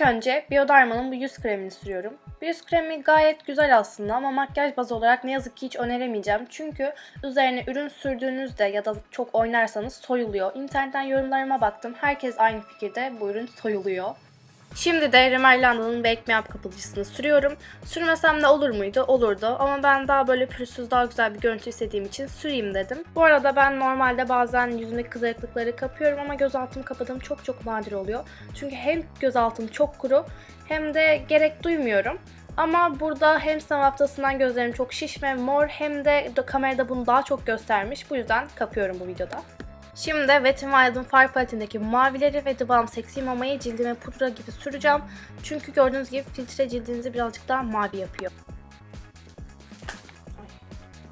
önce Bioderma'nın bu yüz kremini sürüyorum. Bu yüz kremi gayet güzel aslında ama makyaj bazı olarak ne yazık ki hiç öneremeyeceğim. Çünkü üzerine ürün sürdüğünüzde ya da çok oynarsanız soyuluyor. İnternetten yorumlarıma baktım. Herkes aynı fikirde bu ürün soyuluyor. Şimdi de Rimmel London'un Bake Me Up kapatıcısını sürüyorum. Sürmesem de olur muydu? Olurdu. Ama ben daha böyle pürüzsüz, daha güzel bir görüntü istediğim için süreyim dedim. Bu arada ben normalde bazen yüzümdeki kızarıklıkları kapıyorum ama gözaltımı kapadığım çok çok nadir oluyor. Çünkü hem gözaltım çok kuru hem de gerek duymuyorum. Ama burada hem sınav haftasından gözlerim çok şiş ve mor hem de kamerada bunu daha çok göstermiş. Bu yüzden kapıyorum bu videoda. Şimdi Wet n Wild'ın far paletindeki mavileri ve The Balm Sexy Mama'yı cildime pudra gibi süreceğim. Çünkü gördüğünüz gibi filtre cildinizi birazcık daha mavi yapıyor.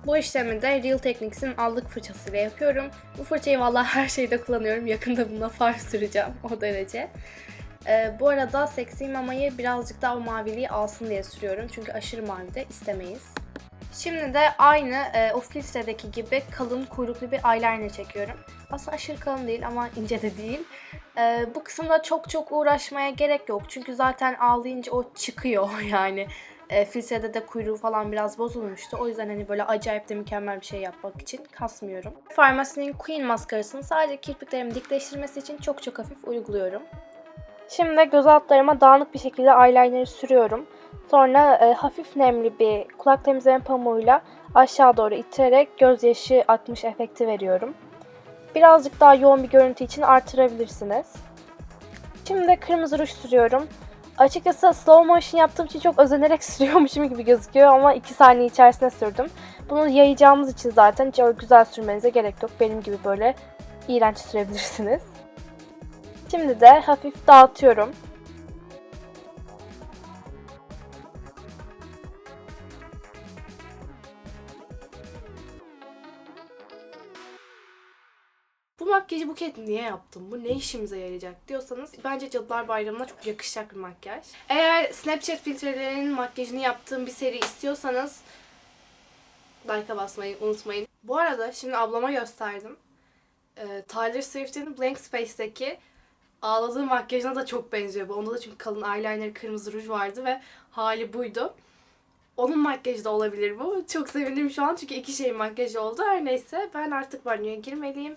Bu işlemi de Real Techniques'in allık fırçasıyla yapıyorum. Bu fırçayı vallahi her şeyde kullanıyorum. Yakında buna far süreceğim o derece. Ee, bu arada Sexy Mama'yı birazcık daha maviliği alsın diye sürüyorum. Çünkü aşırı mavi de istemeyiz. Şimdi de aynı e, o filtredeki gibi kalın kuyruklu bir eyeliner çekiyorum. Aslında aşırı kalın değil ama ince de değil. E, bu kısımda çok çok uğraşmaya gerek yok. Çünkü zaten ağlayınca o çıkıyor yani. E, filtrede de kuyruğu falan biraz bozulmuştu. O yüzden hani böyle acayip de mükemmel bir şey yapmak için kasmıyorum. Farmasinin Queen maskarasını sadece kirpiklerimi dikleştirmesi için çok çok hafif uyguluyorum. Şimdi göz altlarıma dağınık bir şekilde eyeliner'ı sürüyorum. Sonra e, hafif nemli bir kulak temizleme pamuğuyla aşağı doğru ittirerek gözyaşı akmış efekti veriyorum. Birazcık daha yoğun bir görüntü için artırabilirsiniz. Şimdi kırmızı ruj sürüyorum. Açıkçası slow motion yaptığım için çok özenerek sürüyormuşum gibi gözüküyor ama 2 saniye içerisinde sürdüm. Bunu yayacağımız için zaten hiç güzel sürmenize gerek yok. Benim gibi böyle iğrenç sürebilirsiniz. Şimdi de hafif dağıtıyorum. Bu makyajı Buket niye yaptım? Bu ne işimize yarayacak diyorsanız bence Cadılar Bayramı'na çok yakışacak bir makyaj. Eğer Snapchat filtrelerinin makyajını yaptığım bir seri istiyorsanız like'a basmayı unutmayın. Bu arada şimdi ablama gösterdim. Ee, Tyler Swift'in Blank Space'deki ağladığı makyajına da çok benziyor bu. Onda da çünkü kalın eyeliner, kırmızı ruj vardı ve hali buydu. Onun makyajı da olabilir bu. Çok sevindim şu an çünkü iki şeyin makyajı oldu. Her neyse ben artık banyoya girmeliyim.